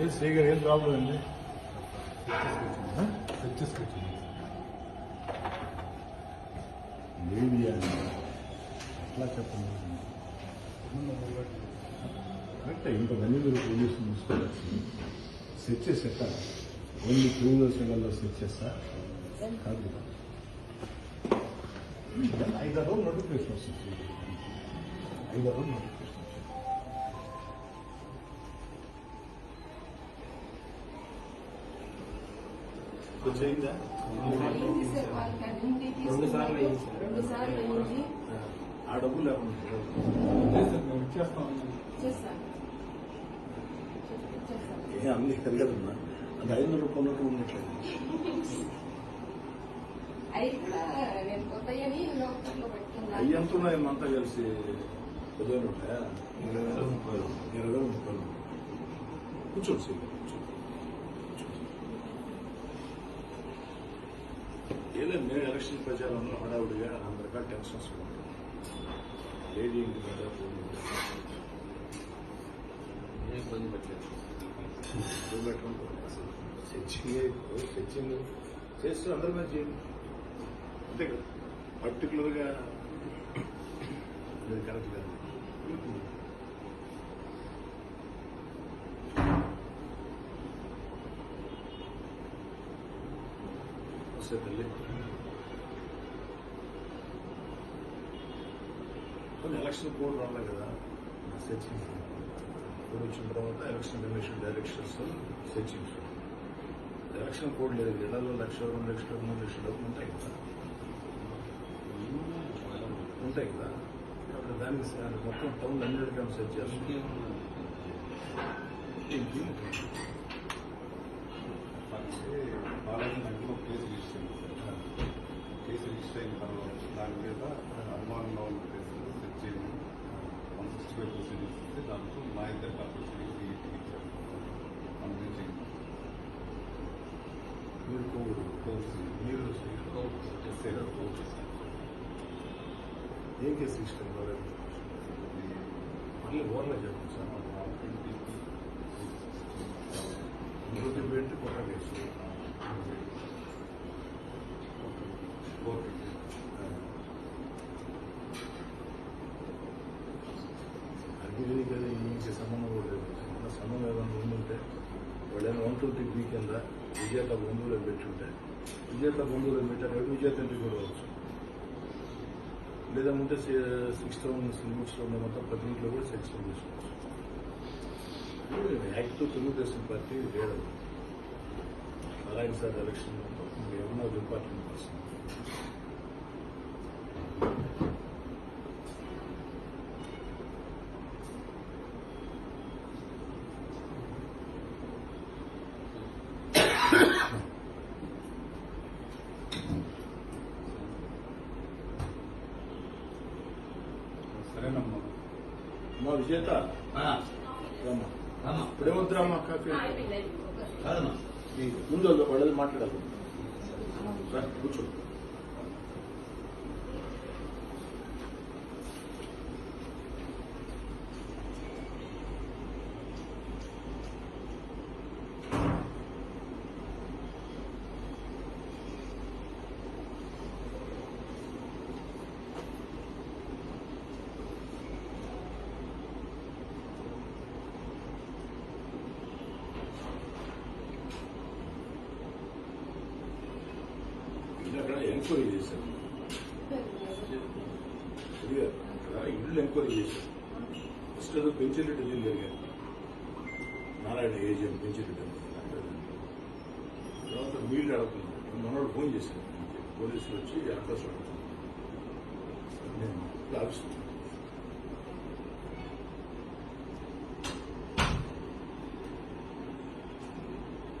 ఏం శ్రీగారు ఏం ప్రాబ్లం అండి? లేడీ అని ఎట్లా చెప్పండి. కరెక్ట్ ఇంతమంది మీరు పోలీసులు చూసుకోవచ్చు. సెట్ చేసేట ఓన్లీ టూ వీలర్స్ వల్ల సెట్ చేస్తా? కాదు. ఐదారు నోటిఫికేషన్ వస్తుంది ఐదారు నోటిఫికేషన్ కొంచెం రెండు సార్లు రెండు సార్లు అయింది ఆ డబ్బులు లేకుండా ఏ అన్ని కలగదమ్మా అది ఐదు వందల రూపాయలు ఉన్నట్లేదు అవి ఎంత ఉన్నాయి అంతా కలిసి? పదివేలు ఉంటాయా? ఇరవై వేల ముప్పై ఇరవై వేల ముప్పై. కూర్చోండి సీట్ ఏదో మేము ఎలక్షన్ ప్రచారంలో హడావుడిగా అందరికీ టెన్షన్స్ ఉంటాయి లేడీ ఇంటి మీద ఏం ఇబ్బంది పెట్టలేదు సెర్చింగ్ సెర్చింగ్ చేస్తూ అందరి మీద చేయండి. అంతే కదా. పర్టికులర్గా కరెక్ట్ కాదు. వస్తే తల్లి కొన్ని ఎలక్షన్ కోడ్ రాలే కదా సెర్చింగ్ కోడ్ వచ్చిన తర్వాత election commission directions searching election code లేదు ఇళ్ళలో లక్ష రెండు లక్షలు మూడు లక్షల డబ్బులు ఉంటాయి కదా. ఉంటాయి కదా. అప్పుడు దానికి మొత్తం టౌన్ అన్నిటికీ సెట్ చేస్తాం బాలాజీ నగర్లో కేసు రిజిస్టర్ అయింది సార్ కేసు రిజిస్టర్ అయిన తర్వాత దాని మీద అనుమానంగా ఉన్న కేసులు సెట్ చేయడం వన్ సిక్స్టీ ఫైవ్ ప్రొసీడింగ్స్ ఇస్తే దాంట్లో మా ఇద్దరు ప్రొసీడింగ్స్ ఇచ్చారు. అందుకే మీరు కోవిడ్ మీరు ఏం కేసు ఇష్టం మళ్ళీ ఓర్లో చెప్పండి సార్. వాళ్ళైనా వన్ టూ డిగ్రీ కింద విజేత బంధువులు పెట్టుకుంటే విజేత బంధువులు పెట్టారు విజేత ఇంటికి కూడా వచ్చు లేదా ఉంటే సిక్స్ థౌసండ్ లిమిట్స్లో ఉన్న మొత్తం ప్రతి ఇంట్లో కూడా సెక్షన్ తీసుకోవచ్చు యాక్టివ్ తెలుగుదేశం పార్టీ వేరే నారాయణ సార్ ఎలక్షన్ ఏమన్నా డిపార్ట్మెంట్ వస్తుంది సరేనమ్మా మా విజేత? కాఫీ? ముందు వాళ్ళు మాట్లాడాలి. కూర్చో. ఇది అక్కడ ఎంక్వైరీ చేశారు అక్కడ ఇల్లు ఎంక్వైరీ చేశారు. ఫస్ట్ ఏదో పెంచిరెడ్డి ఇల్లు జరిగారు. నారాయణ ఏజిఎం పెంచిరెడ్డి తర్వాత వీళ్ళు అడుగుతున్నారు మనోడు ఫోన్ చేశారు పోలీసులు వచ్చి అడ్రస్ అడుగుతున్నారు. నేను ఆఫీస్